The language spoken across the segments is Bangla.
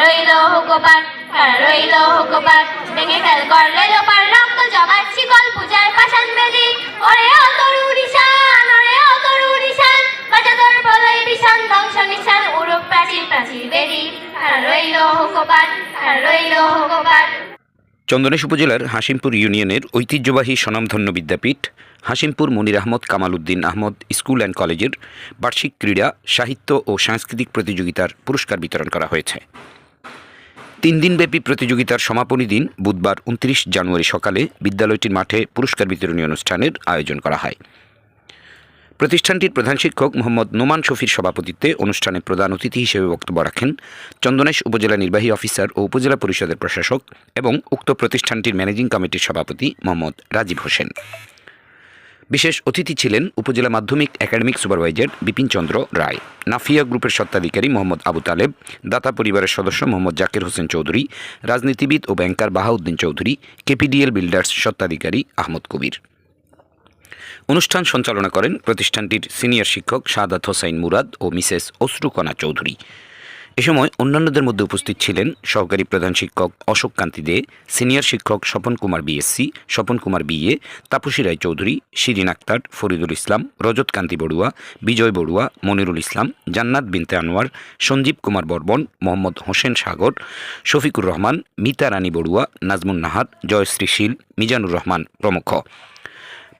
রইল রইল রক্ত শিকল, পূজার পাশান বেদি। ওরে ওরে বলয় ধ্বংস নিশান প্রাচীর প্রাচীর বেদি। রইল রইল চন্দনেশ উপজেলার হাসিমপুর ইউনিয়নের ঐতিহ্যবাহী স্বনামধন্য বিদ্যাপীঠ, হাসিমপুর মনির আহমদ কামাল উদ্দিন আহমদ স্কুল অ্যান্ড কলেজের বার্ষিক ক্রীড়া, সাহিত্য ও সাংস্কৃতিক প্রতিযোগিতার পুরস্কার বিতরণ করা হয়েছে। তিন দিনব্যাপী প্রতিযোগিতার সমাপনী দিন বুধবার উনত্রিশ জানুয়ারি সকালে বিদ্যালয়টির মাঠে পুরস্কার বিতরণী অনুষ্ঠানের আয়োজন করা হয়। প্রতিষ্ঠানটির প্রধান শিক্ষক মোহাম্মদ নোমান শফির সভাপতিত্বে অনুষ্ঠানে প্রধান অতিথি হিসেবে বক্তব্য রাখেন চন্দনেশ উপজেলা নির্বাহী অফিসার ও উপজেলা পরিষদের প্রশাসক এবং উক্ত প্রতিষ্ঠানটির ম্যানেজিং কমিটির সভাপতি মোহাম্মদ রাজীব হোসেন। বিশেষ অতিথি ছিলেন উপজেলা মাধ্যমিক একাডেমিক সুপারভাইজার বিপিন চন্দ্র রায়, নাফিয়া গ্রুপের স্বত্বাধিকারী মোহাম্মদ আবু তালেব, দাতা পরিবারের সদস্য মোহাম্মদ জাকির হোসেন চৌধুরী, রাজনীতিবিদ ও banker Bahauddin Chowdhury, KPDL builders স্বত্বাধিকারী আহমদ কবির। অনুষ্ঠান সঞ্চালনা করেন প্রতিষ্ঠানটির সিনিয়র শিক্ষক সাদাত হোসাইন মুরাদ ও মিসেস অশ্রুকণা চৌধুরী। এ সময় অন্যান্যদের মধ্যে উপস্থিত ছিলেন সহকারী প্রধান শিক্ষক অশোক কান্তি দে, সিনিয়র শিক্ষক স্বপন কুমার বিএসসি স্বপন কুমার বিএ তাপসী রায় চৌধুরী শিরিন আক্তার, ফরিদুল ইসলাম, রজত কান্তি বড়ুয়া, বিজয় বড়ুয়া, মনিরুল ইসলাম, জান্নাত বিনতে আনোয়ার, সঞ্জীব কুমার বর্মন, মোহাম্মদ হোসেন সাগর, শফিকুর রহমান, মিতা রানী বড়ুয়া, নাজমুন নাহার জয়শ্রী শীল, মিজানুর রহমান প্রমুখ।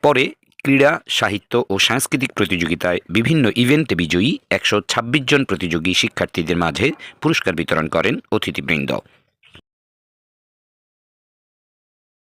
পরে ক্রীড়া, সাহিত্য ও সাংস্কৃতিক প্রতিযোগিতায় বিভিন্ন ইভেন্টে বিজয়ী একশো ছাব্বিশ জন প্রতিযোগী শিক্ষার্থীদের মাঝে পুরস্কার বিতরণ করেন অতিথিবৃন্দ।